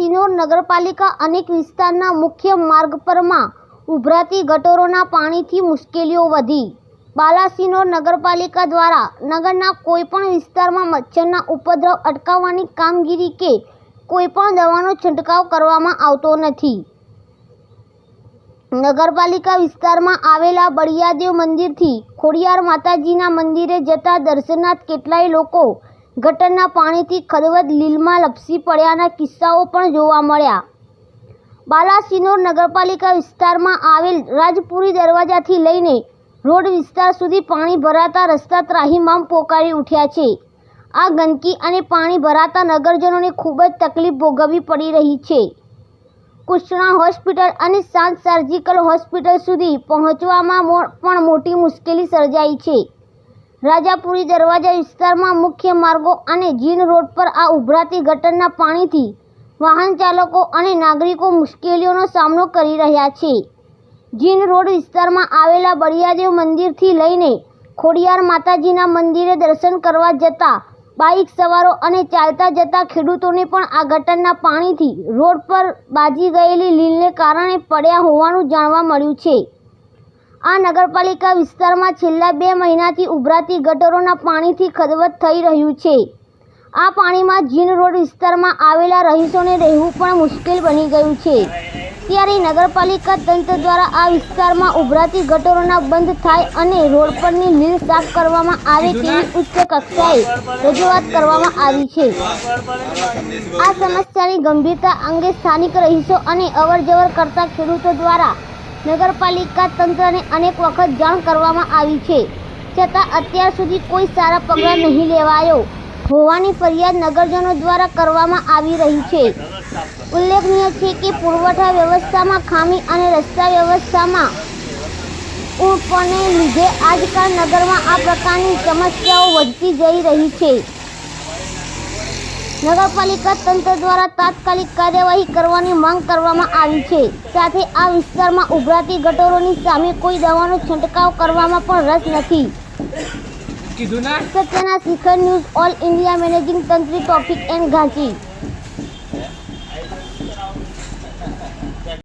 બાલાસિનોર નગરપાલિકા અનેક વિસ્તારના મુખ્ય માર્ગ પરમાં ઉભરાતી ગટરોના પાણીથી મુશ્કેલીઓ વધી. બાલાસિનોર નગરપાલિકા દ્વારા નગરના કોઈપણ વિસ્તારમાં મચ્છરના ઉપદ્રવ અટકાવવાની કામગીરી કે કોઈપણ દવાનો છંટકાવ કરવામાં આવતો નથી. નગરપાલિકા વિસ્તારમાં આવેલા બળિયાદેવ મંદિરથી ખોડિયાર માતાજીના મંદિરે જતા દર્શનાર્થ કેટલાય લોકો ગટરના પાણીથી ખદવદ લીલમાં લપસી પડ્યાના કિસ્સાઓ પણ જોવા મળ્યા. બાલાસિનોર નગરપાલિકા વિસ્તારમાં આવેલ રાજપુરી દરવાજાથી લઈને રોડ વિસ્તાર સુધી પાણી ભરાતા રસ્તા ત્રાહીમામ પોકારી ઉઠ્યા છે. આ ગંદકી અને પાણી ભરાતા નગરજનોને ખૂબ જ તકલીફ ભોગવવી પડી રહી છે. કૃષ્ણા હોસ્પિટલ અને સાંત સર્જિકલ હોસ્પિટલ સુધી પહોંચવામાં પણ મોટી મુશ્કેલી સર્જાઈ છે. રાજાપુરી દરવાજા વિસ્તારમાં મુખ્ય માર્ગો અને જીન રોડ પર આ ઉભરાતી ગટરના પાણીથી વાહન ચાલકો અને નાગરિકો મુશ્કેલીઓનો સામનો કરી રહ્યા છે. જીન રોડ વિસ્તારમાં આવેલા બળિયાદેવ મંદિરથી લઈને ખોડિયાર માતાજીના મંદિરે દર્શન કરવા જતા બાઇક સવારો અને ચાલતા જતા ખેડૂતોને પણ આ ગટરના પાણીથી રોડ પર બાજી ગયેલી લીલને કારણે પડ્યા હોવાનું જાણવા મળ્યું છે. આ નગરપાલિકા વિસ્તારમાં છેલ્લા બે મહિનાથી ઉભરાતી ગટરોના પાણીથી ખદવદ થઈ રહ્યું છે. આ પાણીમાં જીન રોડ વિસ્તારમાં આવેલા રહીશોને રહેવું પણ મુશ્કેલ બની ગયું છે. ત્યારે નગરપાલિકા તંત્ર દ્વારા આ વિસ્તારમાં ઉભરાતી ગટરોના બંધ થાય અને રોડ પરની લીલ સાફ કરવામાં આવે તેવી ઉચ્ચ કક્ષાએ રજૂઆત કરવામાં આવી છે. આ સમસ્યાની ગંભીરતા અંગે સ્થાનિક રહીશો અને અવરજવર કરતા ખેડૂતો દ્વારા નગરપાલિકા તંત્રને અનેક વખત જાણ કરવામાં આવી છે. છતાં અત્યાર સુધી કોઈ સારા પગલાં નહીં લેવાયો. હોવાની ફરિયાદ નગરજનો દ્વારા કરવામાં આવી રહી છે. ઉલ્લેખનીય છે કે પુરવઠા વ્યવસ્થામાં ખામી અને રસ્તા વ્યવસ્થામાં ઉપને લીધે આજકાલ નગરમાં આ પ્રકારની સમસ્યાઓ વધતી જઈ રહી છે. નગરપાલિકા તંત્ર દ્વારા તાત્કાલિક કાર્યવાહી કરવાની માંગ કરવામાં આવી છે. સાથે આ વિસ્તારમાં ઉભરાતી ગટરોની સામે કોઈ દવાનો છંટકાવ કરવામાં પણ રસ નથી. સત્યના શિખર ન્યૂઝ ઓલ ઇન્ડિયા મેનેજિંગ તંત્રી ટોપિક એન્ડ ઘાંચી.